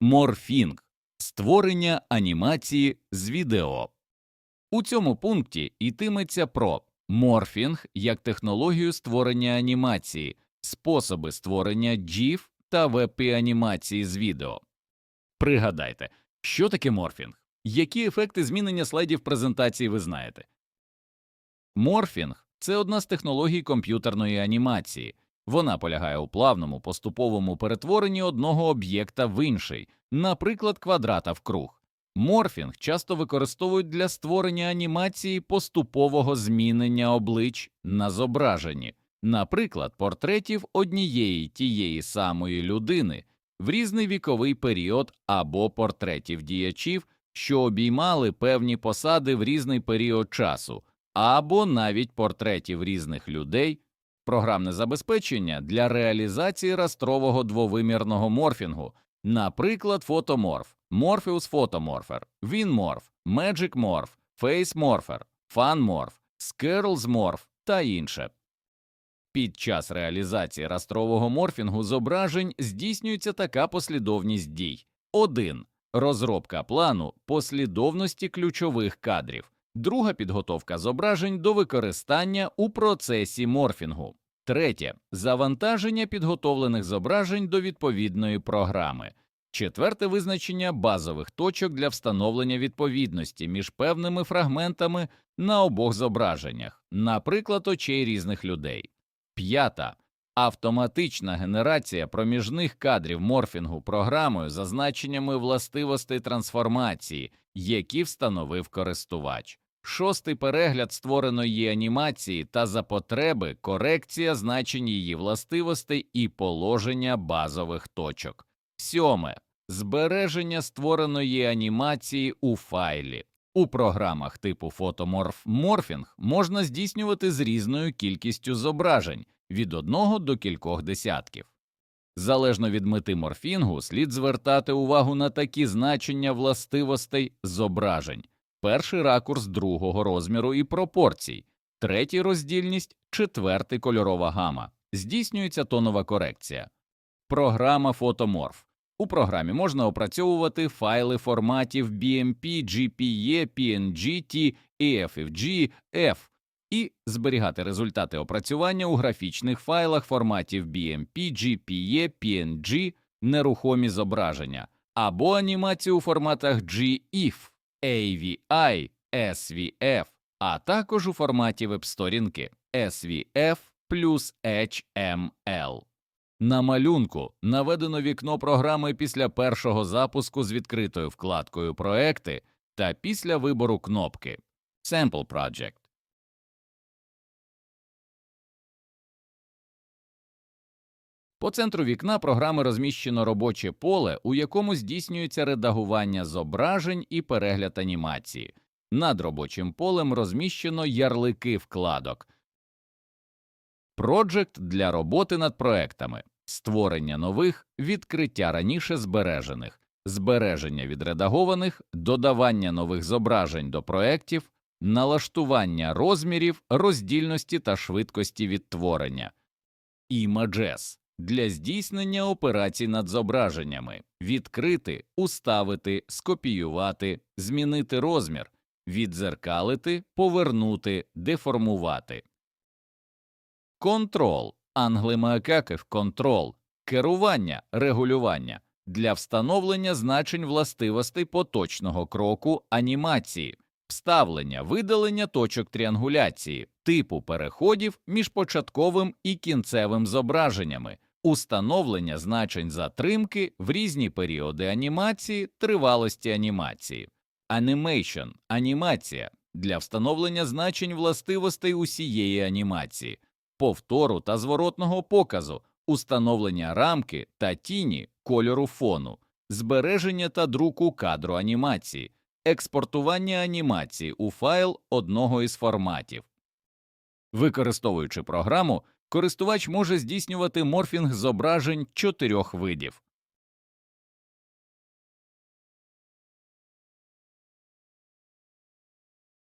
Морфінг створення анімації з відео. У цьому пункті йтиметься про морфінг як технологію створення анімації, способи створення GIF та WebP-анімації з відео. Пригадайте, що таке морфінг? Які ефекти змінення слайдів презентації ви знаєте? Морфінг це одна з технологій комп'ютерної анімації. Вона полягає у плавному поступовому перетворенні одного об'єкта в інший, наприклад, квадрата в круг. Морфінг часто використовують для створення анімації поступового змінення облич на зображенні, наприклад, портретів однієї тієї самої людини в різний віковий період або портретів діячів, що обіймали певні посади в різний період часу, або навіть портретів різних людей, програмне забезпечення для реалізації растрового двовимірного морфінгу, наприклад, фотоморф, Morpheus Photomorpher, WinMorph, Magic Morph, Face Morpher, FunMorph, Skirls Morph та інше. Під час реалізації растрового морфінгу зображень здійснюється така послідовність дій: 1. Розробка плану послідовності ключових кадрів. Друга підготовка зображень до використання у процесі морфінгу. Третє завантаження підготовлених зображень до відповідної програми. Четверте визначення базових точок для встановлення відповідності між певними фрагментами на обох зображеннях, наприклад, очей різних людей. П'ята автоматична генерація проміжних кадрів морфінгу програмою за значеннями властивостей трансформації, які встановив користувач. Шостий перегляд створеної анімації та за потреби корекція значень її властивостей і положення базових точок. Сьоме збереження створеної анімації у файлі. У програмах типу фотоморф морфінг можна здійснювати з різною кількістю зображень від одного до кількох десятків. Залежно від мети морфінгу, слід звертати увагу на такі значення властивостей зображень перший ракурс другого розміру і пропорцій, третій роздільність, четвертий кольорова гама. Здійснюється тонова корекція. Програма фотоморф. У програмі можна опрацьовувати файли форматів BMP, GPE, PNG, T, EFFG, F і зберігати результати опрацювання у графічних файлах форматів BMP, GPE, PNG, нерухомі зображення або анімацію у форматах GIF, AVI, SVF, а також у форматі веб-сторінки SVF плюс HML. На малюнку наведено вікно програми після першого запуску з відкритою вкладкою Проекти та після вибору кнопки Sample Project. По центру вікна програми розміщено робоче поле, у якому здійснюється редагування зображень і перегляд анімації. Над робочим полем розміщено ярлики вкладок. Проджект для роботи над проектами, створення нових, відкриття раніше збережених, збереження відредагованих, додавання нових зображень до проєктів, налаштування розмірів, роздільності та швидкості відтворення, Images для здійснення операцій над зображеннями, відкрити, уставити, скопіювати, змінити розмір, відзеркалити, повернути, деформувати. Контрол, англимакакив контрол, керування, регулювання. Для встановлення значень властивостей поточного кроку анімації, вставлення, видалення точок тріангуляції, типу переходів між початковим і кінцевим зображеннями, установлення значень затримки в різні періоди анімації, тривалості анімації, Animation – анімація для встановлення значень властивостей усієї анімації повтору та зворотного показу, установлення рамки та тіні кольору фону, збереження та друку кадру анімації, експортування анімації у файл одного із форматів. Використовуючи програму, користувач може здійснювати морфінг зображень чотирьох видів.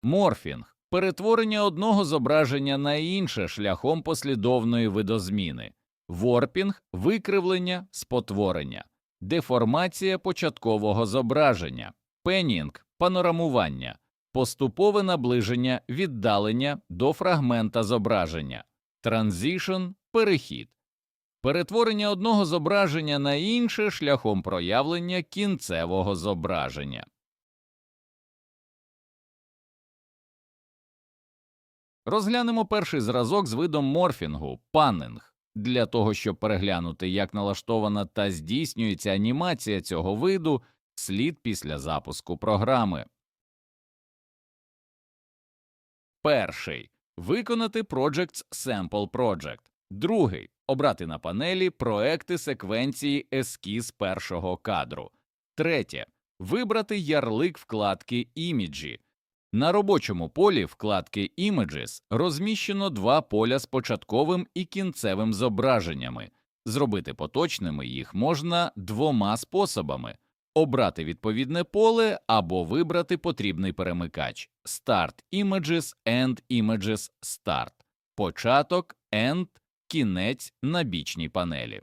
Морфінг перетворення одного зображення на інше шляхом послідовної видозміни, ворпінг викривлення, спотворення, деформація початкового зображення, пенінг, панорамування, поступове наближення віддалення до фрагмента зображення, транзішн, перехід, перетворення одного зображення на інше шляхом проявлення кінцевого зображення. Розглянемо перший зразок з видом морфінгу паннинг. Для того, щоб переглянути, як налаштована та здійснюється анімація цього виду, слід після запуску програми. Перший виконати Projects Sample Project. Другий обрати на панелі проекти секвенції ескіз першого кадру. Третє вибрати ярлик вкладки іміджі. На робочому полі вкладки Images розміщено два поля з початковим і кінцевим зображеннями. Зробити поточними їх можна двома способами обрати відповідне поле або вибрати потрібний перемикач Start Images End Images Start, початок End, кінець на бічній панелі.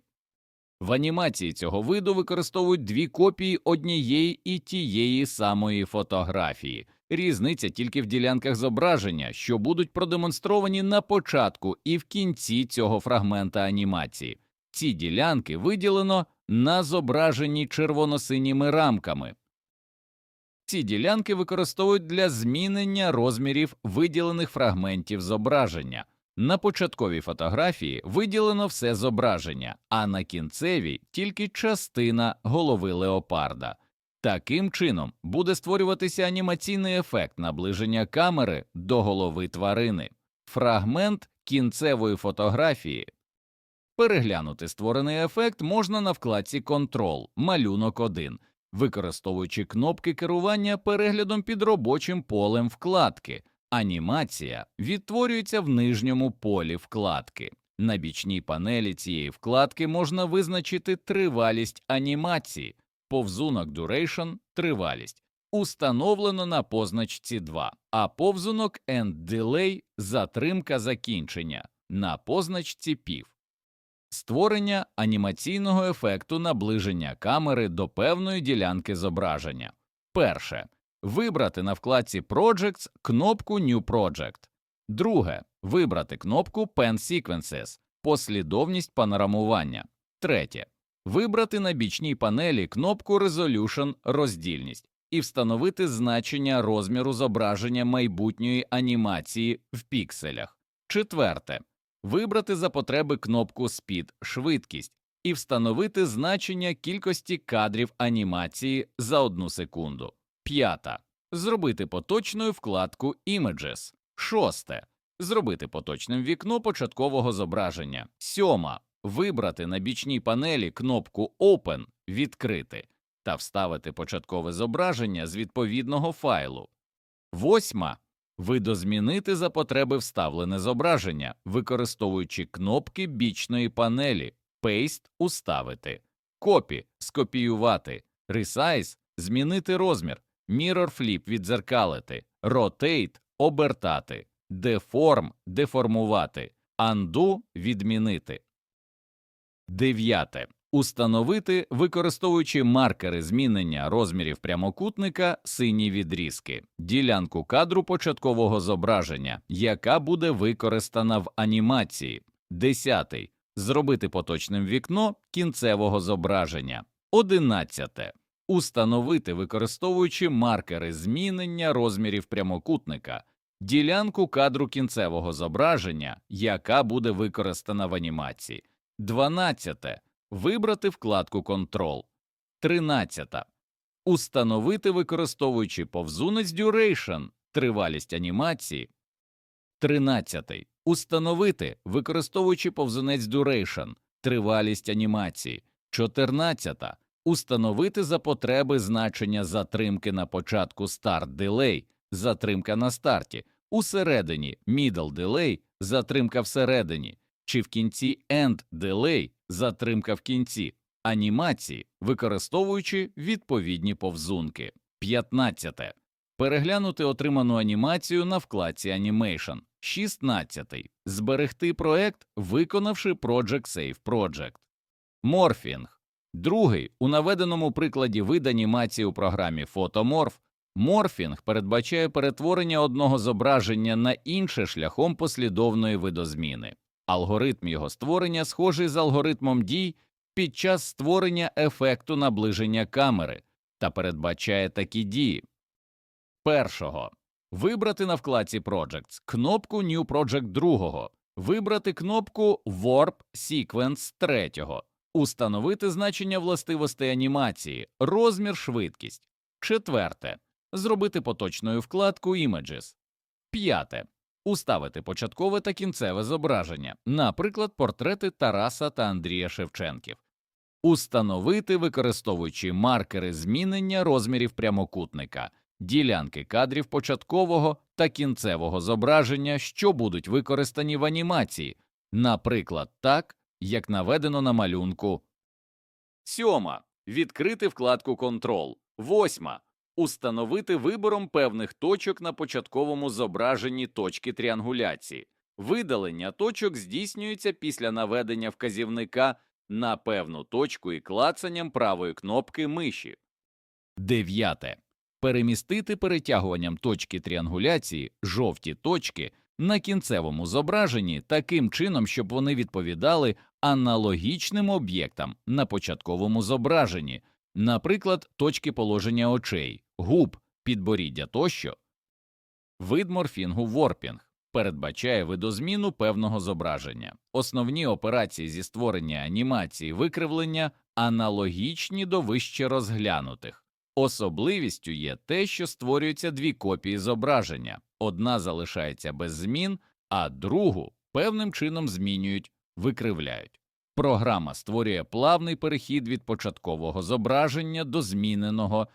В анімації цього виду використовують дві копії однієї і тієї самої фотографії. Різниця тільки в ділянках зображення, що будуть продемонстровані на початку і в кінці цього фрагмента анімації. Ці ділянки виділено на зображенні червоно-синіми рамками. Ці ділянки використовують для змінення розмірів виділених фрагментів зображення. На початковій фотографії виділено все зображення, а на кінцевій тільки частина голови леопарда. Таким чином буде створюватися анімаційний ефект наближення камери до голови тварини, фрагмент кінцевої фотографії. Переглянути створений ефект можна на вкладці Контрол, малюнок 1, використовуючи кнопки керування переглядом під робочим полем вкладки. Анімація відтворюється в нижньому полі вкладки. На бічній панелі цієї вкладки можна визначити тривалість анімації, повзунок Duration – тривалість, установлено на позначці 2, а повзунок End Delay – затримка закінчення на позначці пів. Створення анімаційного ефекту наближення камери до певної ділянки зображення. Перше. Вибрати на вкладці Projects кнопку New Project. Друге. Вибрати кнопку Pen Sequences послідовність панорамування. Третє. Вибрати на бічній панелі кнопку Resolution роздільність і встановити значення розміру зображення майбутньої анімації в пікселях. Четверте. Вибрати за потреби кнопку Speed швидкість і встановити значення кількості кадрів анімації за одну секунду. П'ята. Зробити поточною вкладку Images. Шосте. Зробити поточним вікно початкового зображення. Сьома. Вибрати на бічній панелі кнопку Open відкрити та вставити початкове зображення з відповідного файлу. Восьма. Видозмінити за потреби вставлене зображення, використовуючи кнопки бічної панелі Paste уставити, Copy скопіювати, Resize змінити розмір, Mirror Flip відзеркалити, Rotate обертати, Deform деформувати, Undo відмінити. Дев'яте. Установити, використовуючи маркери змінення розмірів прямокутника сині відрізки, ділянку кадру початкового зображення, яка буде використана в анімації. Десятий. Зробити поточним вікно кінцевого зображення. Одинадцяте. Установити, використовуючи маркери змінення розмірів прямокутника, ділянку кадру кінцевого зображення, яка буде використана в анімації. Дванадцяте. Вибрати вкладку Control. 13. Установити, використовуючи повзунець Duration, тривалість анімації. 13. Установити, використовуючи повзунець Duration, тривалість анімації. 14. Установити за потреби значення затримки на початку Start Delay, затримка на старті, усередині Middle Delay, затримка всередині, чи в кінці End Delay, затримка в кінці, анімації, використовуючи відповідні повзунки. 15. Переглянути отриману анімацію на вкладці Animation. 16. Зберегти проект, виконавши Project Save Project. Морфінг. Другий у наведеному прикладі вид анімації у програмі Photomorph морфінг передбачає перетворення одного зображення на інше шляхом послідовної видозміни. Алгоритм його створення схожий з алгоритмом дій під час створення ефекту наближення камери та передбачає такі дії. Першого вибрати на вкладці Projects кнопку New Project другого, вибрати кнопку Warp Sequence третього, установити значення властивостей анімації, розмір, швидкість. Четверте зробити поточною вкладку Images. П'яте уставити початкове та кінцеве зображення, наприклад, портрети Тараса та Андрія Шевченків. Установити, використовуючи маркери змінення розмірів прямокутника, ділянки кадрів початкового та кінцевого зображення, що будуть використані в анімації, наприклад, так, як наведено на малюнку. Сьома. Відкрити вкладку Control. Восьма. Установити вибором певних точок на початковому зображенні точки тріангуляції. Видалення точок здійснюється після наведення вказівника на певну точку і клацанням правої кнопки миші. Дев'яте. Перемістити перетягуванням точки тріангуляції жовті точки на кінцевому зображенні таким чином, щоб вони відповідали аналогічним об'єктам на початковому зображенні, наприклад, точки положення очей, губ, підборіддя тощо. Вид морфінгу ворпінг передбачає видозміну певного зображення. Основні операції зі створення анімації викривлення аналогічні до вище розглянутих. Особливістю є те, що створюються дві копії зображення одна залишається без змін, а другу певним чином змінюють, викривляють. Програма створює плавний перехід від початкового зображення до зміненого.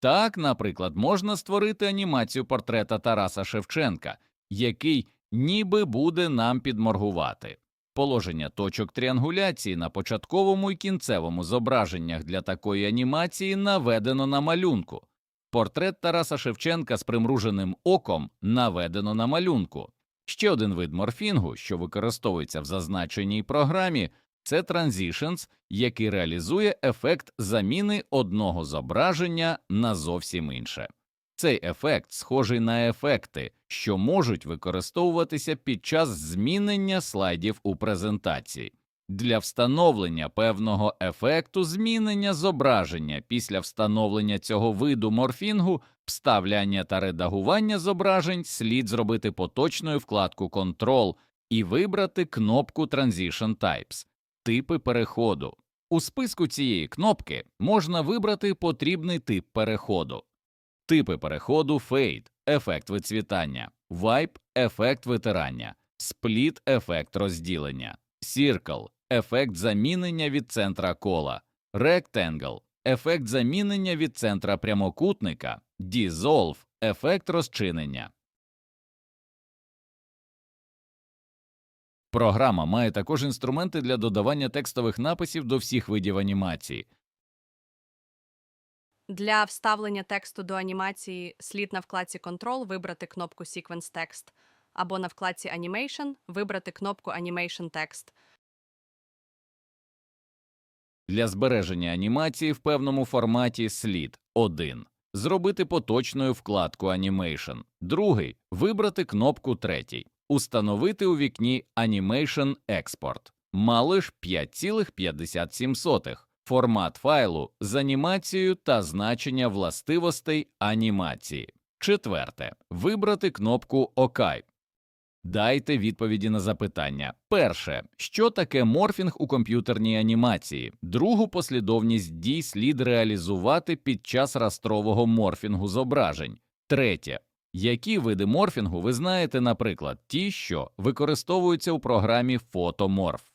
Так, наприклад, можна створити анімацію портрета Тараса Шевченка, який ніби буде нам підморгувати. Положення точок тріангуляції на початковому і кінцевому зображеннях для такої анімації наведено на малюнку. Портрет Тараса Шевченка з примруженим оком наведено на малюнку. Ще один вид морфінгу, що використовується в зазначеній програмі, це Transitions, який реалізує ефект заміни одного зображення на зовсім інше. Цей ефект схожий на ефекти, що можуть використовуватися під час змінення слайдів у презентації. Для встановлення певного ефекту змінення зображення після встановлення цього виду морфінгу, вставляння та редагування зображень слід зробити поточною вкладку Control і вибрати кнопку Transition Types типи переходу. У списку цієї кнопки можна вибрати потрібний тип переходу. Типи переходу Fade – ефект вицвітання, Wipe – ефект витирання, Split – ефект розділення, Circle – ефект замінення від центра кола, Rectangle – ефект замінення від центра прямокутника, Dissolve – ефект розчинення. Програма має також інструменти для додавання текстових написів до всіх видів анімації. Для вставлення тексту до анімації слід на вкладці Control вибрати кнопку Sequence Text або на вкладці Animation вибрати кнопку Animation Text. Для збереження анімації в певному форматі слід 1. Зробити поточною вкладку Animation. Другий вибрати кнопку третій. Установити у вікні Animation Export. Малиш 5,57. Формат файлу з анімацією та значення властивостей анімації. Четверте. Вибрати кнопку ОК. Дайте відповіді на запитання. Перше, що таке морфінг у комп'ютерній анімації? Другу послідовність дій слід реалізувати під час растрового морфінгу зображень. Третє. Які види морфінгу ви знаєте, наприклад, ті, що використовуються у програмі Photomorph?